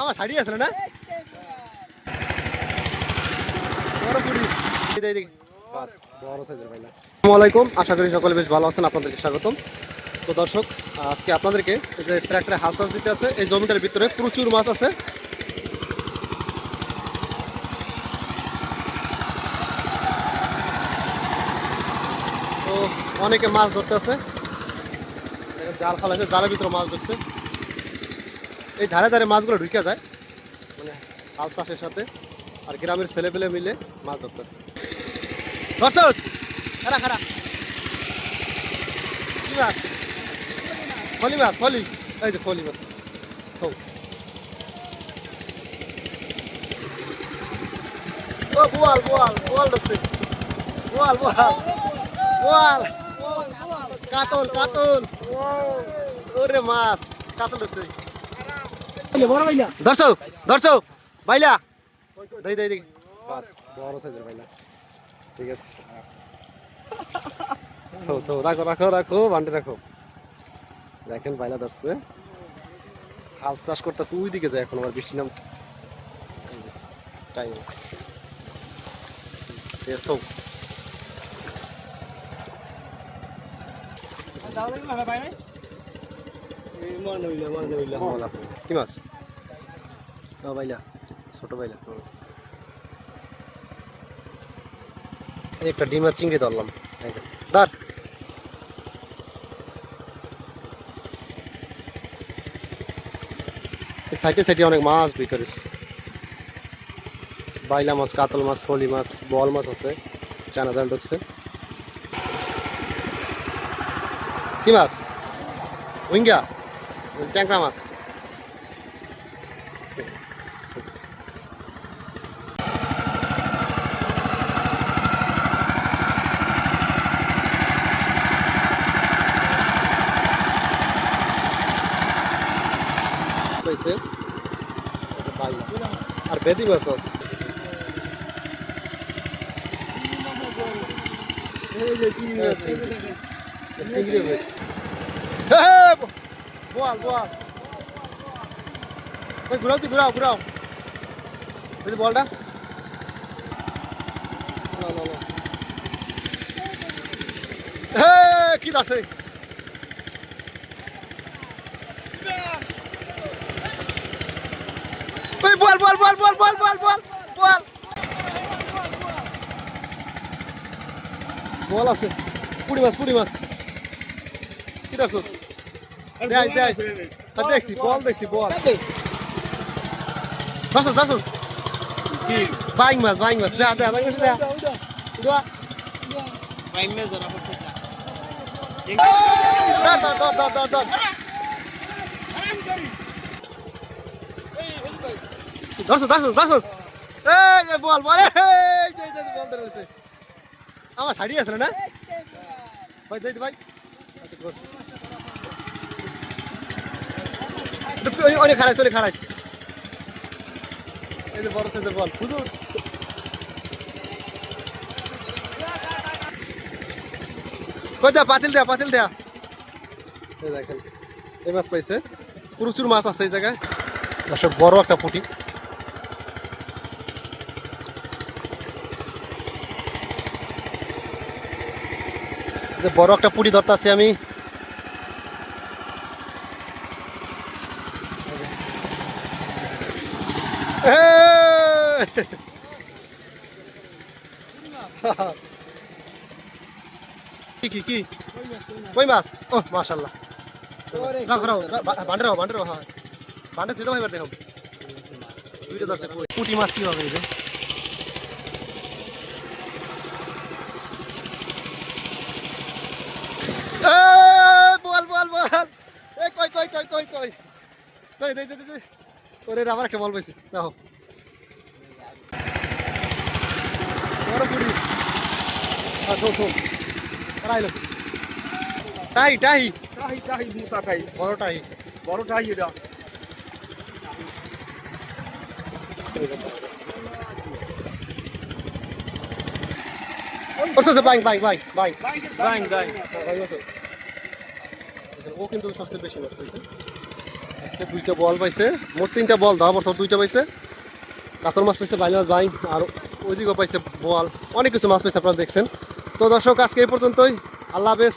আমার শাড়ি আসলে না? আশা করি সকলে বেশ ভালো আছেন আপনাদেরকে স্বাগতম। তো দর্শক আজকে আপনাদেরকে যে ট্র্যাক্টরে হাফ চাষ দিতে আছে এই জমিটার ভিতরে প্রচুর মাছ আছে। তো অনেকে মাছ ধরতে আছে। জাল ফালাইছে জালের ভিতরে মাছ ঢুকছে এই ধারে ধারে মাছগুলো ঢুকে যায়। মানে হাল চাষের সাথে আর গ্রামের ছেলেপেলে মিলে মাছ ধরতেছে। ধরছস খারা মাছ। এই যে ফলি মাছ। হো। ও বোয়াল কাতল কাতল। ওরে মাছ, কাতল ঢুকছে ধরছো ধরছো বাইলা দেই দেই দেই। বাস বড় সাইজের বাইলা ঠিক আছে। তো তো রাখো রাখো রাখো বান্ডে রাখো। দেখেন বাইলা ধরছে। হাল চাষ করতেছে ওই দিকে যায় এখন আমার বৃষ্টি নাম টাইম তো কি মাছ ও বাইলা ছোট বাইলা হুম। এই একটা ডিমা চিংড়ি ধরলাম এই যে, ধর সাইডে সাইডে অনেক মাছ বিক্রি করিস বাইলা মাছ কাতল মাছ ফলি মাছ বল মাছ আছে চানা দান ঢুকছে কি মাছ উইঙ্গা ট্যাংরা মাছ। পাইছে। আর বেদি মাছ আছে। হ্যাঁ, চিংড়ি। চিংড়ি বোয়াল বোয়াল ওই ঘুরাও তুই ঘুরাও ঘুরাও বুঝলি বলটা। কি আছে ওই বল বল বল বল বল বল বল বল বল আছে। পুরি মাছ পুরি মাছ কি Dez, dez. Cadê bola, Dexi? Bola. Zasus, zasus. Vai, mas, vai, mas. Dá, dá, vai, mas, dá. Dá. Vai, mas, dá, você dá. Dá, dá, dá, dá, dá, dá. Zasus, zasus, zasus. এই যে বল বল এই যে যে বল ধরেছে আমার শাড়ি অনেক খারাইছে অনেক এই যে বড় সাইজের বল হুজুর। যা পাতিল দেয়া পাতিল দেয়া। এই দেখেন, এই মাছ পাইছে। প্রচুর মাছ আছে এই জায়গায়। দর্শক, বড় একটা পুঁটি। বড় একটা পুঁটি ধরতে আছি আমি। কি কি কি কই মাছ ও মাশাআল্লাহ রাখো রাখো বান্ডে রাখো বান্ডে রাখো বান্ডে ছিল ভাই দেখো দুইটা ধরছে পুঁটি মাছ কি হবে এই, বল বল বল এই কই কই কই কই কই কই দে দে, দে ওরে আবার একটা বল পাইছি। দেখো। পুরি থো থো টাই টাই। মোটা টাহি বড় টাই। বড় এটা। Buying buying buying buying buying ও কিন্তু সবচেয়ে বেশি মাছ আজকে দুইটা বল পাইছে। মোট তিনটা বল ধরা বছর দুইটা পাইছে। কাতল মাছ পাইছে বাইল মাছ বাই আর ওইদিকেও পাইছে বল। অনেক কিছু মাছ পাইছে, আপনারা দেখছেন। তো দর্শক, আজকে এই পর্যন্তই। আল্লাহ হাফেজ।